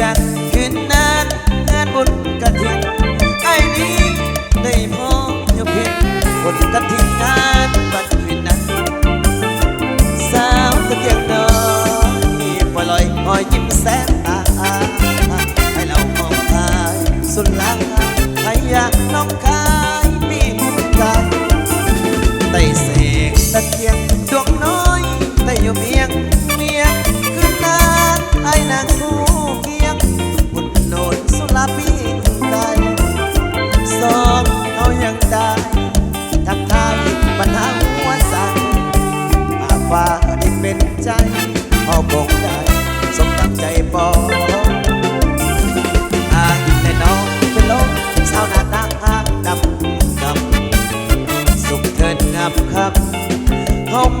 จัดขึ้นนานงานบุญกระถิ่นไอ้นี้ได้พอยกพินบนกระถิ่นั้นบัดคืนนั้นสาวตะเกียงดอกมีปล่อยหอยยิ้มแสนตาให้เรามองทายสุดลางให้อยากน้องคายมีหัวใจไต่เสกตะเกียง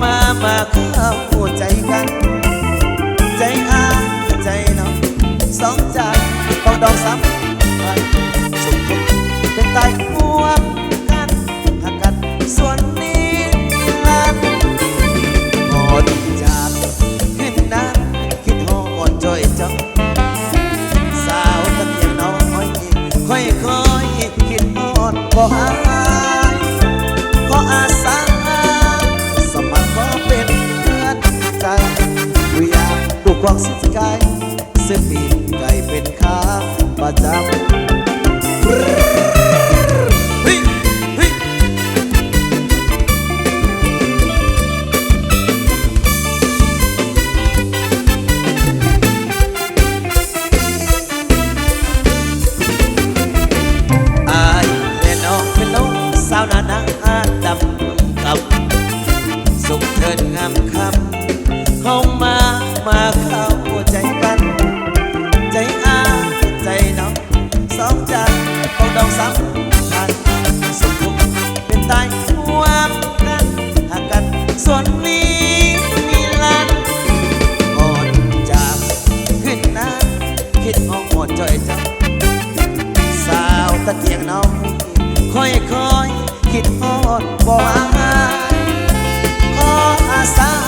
มามาเข้าใจกัน ใจอาใจน้องสองใจต้องดองซ้ำไปสุขเป็นตายร่วกันหากกันส่วนนี้นั้นหอดจากเห็นนั้นคิดหอดจอยจังสาวตะเกียงน้อยค่อยค่อยคิดหอดบ่หา ควักสุดกายเสื้อปีนไก่เป็นขาประจำาวนานาอาดำกับสุขเถิดงามคำเข้ามา มาเข้าใจกัน ใจอาใจน้องสองใจเอาดองซ้ำกันสุขเป็นใจยหวังกันหากันส่วนนี้มีลันคนจากขึ้นนะคิดมองหมดจอยจังสาวตะเกียงน้องค่อยๆคิดฮอดบ่าขออาสา